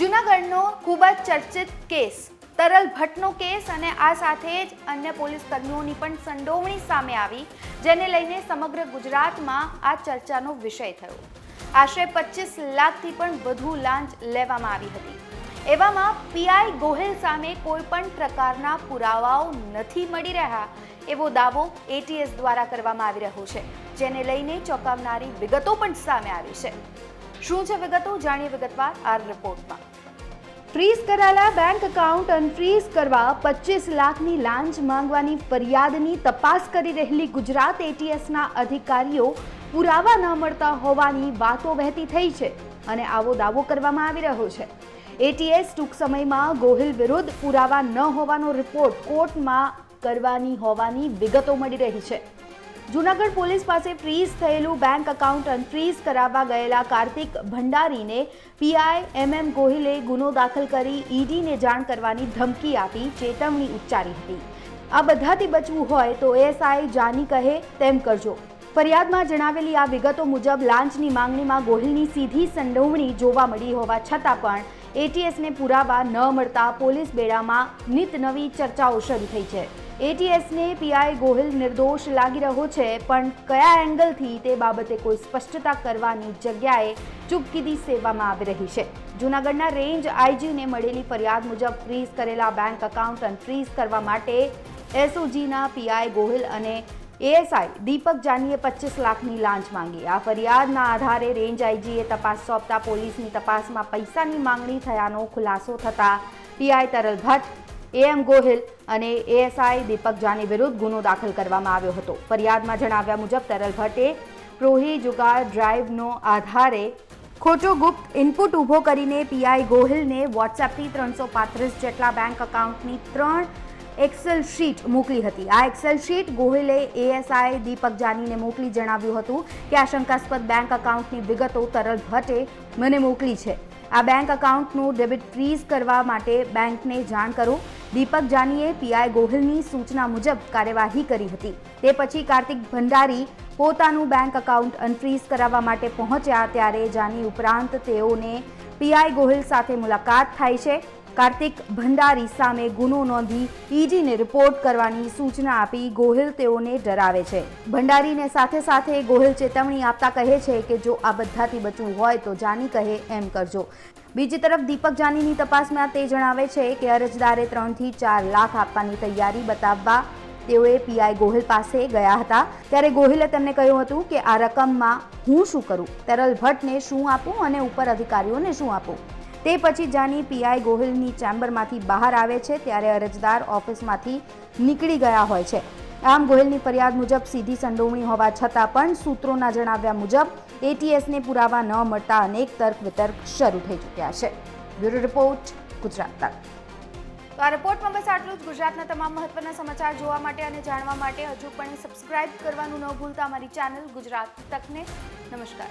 જૂનાગઢનો ખૂબ જ ચર્ચિત કેસ, તરલ ભટ્ટનો કેસ અને આ સાથે જ અન્ય પોલીસ કર્મીઓની પણ સંડોવણી સામે આવી, જેને લઈને સમગ્ર ગુજરાતમાં આ ચર્ચાનો વિષય થયો. આશરે પચીસ લાખથી પણ વધુ લાંચ લેવામાં આવી હતી. એવામાં પીઆઈ ગોહિલ સામે કોઈ પણ પ્રકારના પુરાવાઓ નથી મળી રહ્યા, એવો દાવો એટીએસ દ્વારા કરવામાં આવી રહ્યો છે, જેને લઈને ચોંકાવનારી વિગતો પણ સામે આવી છે. શું છે વિગતો? જાણીએ વિગતવાર આ રિપોર્ટમાં. ફ્રીઝ કરાયેલા બેંક એકાઉન્ટ અનફ્રીઝ કરવા પચીસ લાખની લાંચ માંગવાની ફરિયાદની તપાસ કરી રહેલી ગુજરાત એટીએસના અધિકારીઓ પુરાવા ન મળતા હોવાની વાતો વહેતી થઈ છે અને આવો દાવો કરવામાં આવી રહ્યો છે. એટીએસ ટૂંક સમયમાં ગોહિલ વિરુદ્ધ પુરાવા ન હોવાનો રિપોર્ટ કોર્ટમાં કરવાની હોવાની વિગતો મળી રહી છે. જૂનાગઢ પોલીસ પાસે ફ્રીઝ થયેલું બેંક એકાઉન્ટ અનફ્રીઝ કરાવવા ગયેલા કાર્તિક ભંડારીને પીઆઈ એમ એમ ગોહિલે ગુનો દાખલ કરી ઈડીને જાણ કરવાની ધમકી આપી, ચેતવણી ઉચ્ચારી હતી. આ બધાથી બચવું હોય તો એએસઆઈ જાની કહે, તેમ કરજો. ફરિયાદમાં જણાવેલી આ વિગતો મુજબ લાંચની માંગણીમાં ગોહિલની સીધી સંડોવણી જોવા મળી હોવા છતાં પણ એટીએસને પુરાવા ન મળતા પોલીસ બેડામાં નિત નવી ચર્ચાઓ શરૂ થઈ છે. એટીએસને પીઆઈ ગોહિલ નિર્દોષ લાગી રહ્યો છે, પણ કયા એંગલથી તે બાબતે કોઈ સ્પષ્ટતા કરવાની જગ્યાએ ચૂપકીદી સેવામાં આવી રહી છે? જૂનાગઢના રેન્જ આઈજીને મળેલી ફરિયાદ મુજબ ફ્રીઝ કરેલા બેંક એકાઉન્ટ અનફ્રીઝ કરવા માટે એસઓજીના પીઆઈ ગોહિલ અને એએસઆઈ દીપક જાનીએ પચીસ લાખની લાંચ માંગી. આ ફરિયાદના આધારે રેન્જ આઈજીએ તપાસ સોંપતા પોલીસની તપાસમાં પૈસાની માંગણી થયાનો ખુલાસો થતાં પીઆઈ તરલ ભટ્ટ એએમ ગોહિલ અને એએસઆઈ દીપક જાની વિરુદ્ધ ગુનો દાખલ કરવામાં આવ્યો હતો. ફરિયાદમાં જણાવ્યા મુજબ તરલ ભટ્ટે પ્રોહી જુગાર ડ્રાઈવનો આધારે ખોટો ગુપ્ત ઇનપુટ ઊભો કરીને પીઆઈ ગોહિલને વોટ્સએપથી ત્રણસો પાંત્રીસ જેટલા બેંક એકાઉન્ટની ત્રણ એક્સેલ શીટ મોકલી હતી. આ એક્સેલ શીટ ગોહિલે એએસઆઈ દીપક જાનીને મોકલી જણાવ્યું હતું કે આ શંકાસ્પદ બેંક એકાઉન્ટની વિગતો તરલ ભટ્ટે મને મોકલી છે. આ બેંક એકાઉન્ટનું ડેબિટ ફ્રીઝ કરવા માટે બેંકને જાણ કરો. દીપક જાનીએ પીઆઈ ગોહિલની સૂચના મુજબ કાર્યવાહી કરી હતી. તે પછી કાર્તિક ભંડારી પોતાનું બેંક એકાઉન્ટ અનફ્રીઝ કરાવવા માટે પહોંચ્યા, ત્યારે જાની ઉપરાંત તેઓને પીઆઈ ગોહિલ સાથે મુલાકાત થાય છે. કાર્તિક ભંડારી સામે ગુનો નોંધી ઈડીને રિપોર્ટ કરવાની સૂચના આપી ગોહિલ તેઓને ડરાવે છે. ભંડારીને સાથે સાથે ગોહિલ ચેતવણી આપતા કહે છે કે જો આ બધાથી બચવું હોય તો જાની કહે એમ કરજો. બીજી તરફ દીપક જાનીની તપાસમાં તે જણાવે છે કે અરજદારે ત્રણથી ચાર લાખ આપવાની તૈયારી બતાવવા તેઓએ પીઆઈ ગોહિલ પાસે ગયા હતા. ત્યારે ગોહિલે તેમને કહ્યું હતું કે આ રકમમાં હું શું કરું? તરલ ભટ્ટને શું આપું અને ઉપર અધિકારીઓને શું આપું? તે પછી જાની પીઆઈ ગોહિલની ચેમ્બરમાંથી બહાર આવે છે ત્યારે અરજદાર ઓફિસમાંથી નીકળી ગયા હોય છે. આમ ગોહિલની ફરિયાદ મુજબ સીધી સંડોવણી હોવા છતાં પણ સૂત્રોના જણાવ્યા મુજબ એટીએસને પુરાવા ન મળતા અનેક તર્ક વિતર્ક શરૂ થઈ ચૂક્યા છે. બ્યુરો રિપોર્ટ, ગુજરાત તક. તો આ રિપોર્ટમાં બસ આટલું જ. ગુજરાતના તમામ મહત્વના સમાચાર જોવા માટે અને જાણવા માટે હજુ પણ સબસ્ક્રાઇબ કરવાનું ન ભૂલતા અમારી ચેનલ ગુજરાત તકને. નમસ્કાર.